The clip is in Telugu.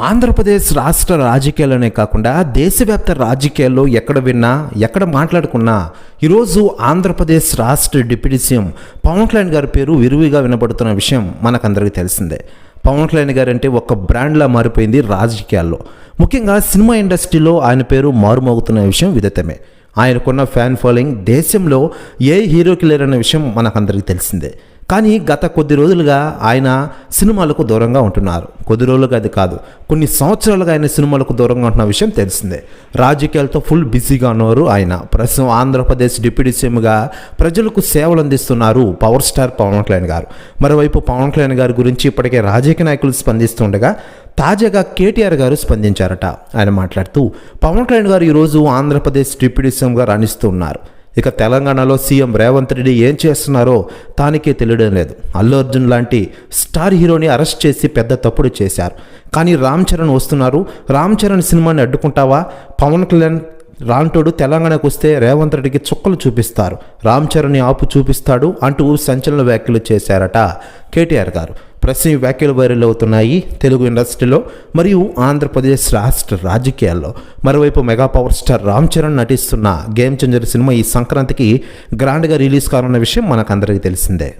ఆంధ్రప్రదేశ్ రాష్ట్ర రాజకీయాల్లోనే కాకుండా దేశవ్యాప్త రాజకీయాల్లో ఎక్కడ విన్నా ఎక్కడ మాట్లాడుకున్నా ఈరోజు ఆంధ్రప్రదేశ్ రాష్ట్ర డిప్యూటీ సీఎం పవన్ కళ్యాణ్ గారి పేరు విరివిగా వినబడుతున్న విషయం మనకందరికీ తెలిసిందే. పవన్ కళ్యాణ్ గారు అంటే ఒక బ్రాండ్లా మారిపోయింది రాజకీయాల్లో. ముఖ్యంగా సినిమా ఇండస్ట్రీలో ఆయన పేరు మారుమోగుతున్న విషయం విదితమే. ఆయనకున్న ఫ్యాన్ ఫాలోయింగ్ దేశంలో ఏ హీరోకి లేరన్న విషయం మనకందరికీ తెలిసిందే. కానీ గత కొద్ది రోజులుగా ఆయన సినిమాలకు దూరంగా ఉంటున్నారు. కొద్ది రోజులుగా అది కాదు. కొన్ని సంవత్సరాలుగా ఆయన సినిమాలకు దూరంగా ఉంటున్న విషయం తెలిసిందే. రాజకీయాలతో ఫుల్ బిజీగా ఉన్నారు ఆయన. ప్రస్తుతం ఆంధ్రప్రదేశ్ డిప్యూటీ సీఎంగా ప్రజలకు సేవలు అందిస్తున్నారు పవర్ స్టార్ పవన్ కళ్యాణ్ గారు. మరోవైపు పవన్ కళ్యాణ్ గారి గురించి ఇప్పటికే రాజకీయ నాయకులు స్పందిస్తుండగా తాజాగా కేటీఆర్ గారు స్పందించారట. ఆయన మాట్లాడుతూ పవన్ కళ్యాణ్ గారు ఈరోజు ఆంధ్రప్రదేశ్ డిప్యూటీ సీఎంగా రాణిస్తూ ఉన్నారు ఇక తెలంగాణలో సీఎం రేవంత్ రెడ్డి ఏం చేస్తున్నారో తానికే తెలియడం లేదు. అల్లు అర్జున్ లాంటి స్టార్ హీరోని అరెస్ట్ చేసి పెద్ద తప్పుడు చేశారు. కానీ రామ్ చరణ్ వస్తున్నారు. రామ్ చరణ్ సినిమాని అడ్డుకుంటావా? పవన్ కళ్యాణ్ రాంటోడు తెలంగాణకు వస్తే రేవంత్ రెడ్డికి చుక్కలు చూపిస్తారు. రామ్ చరణ్ ఆపు చూపిస్తాడు అంటూ సంచలన వ్యాఖ్యలు చేశారట కేటీఆర్ గారు. ప్రశ్న వ్యాఖ్యలు వైరల్ అవుతున్నాయి తెలుగు ఇండస్ట్రీలో మరియు ఆంధ్రప్రదేశ్ రాష్ట్ర రాజకీయాల్లో. మరోవైపు mega power star Ram Charan నటిస్తున్న గేమ్ చేంజర్ సినిమా ఈ సంక్రాంతికి గ్రాండ్గా రిలీజ్ కానున్న విషయం మనకందరికీ తెలిసిందే.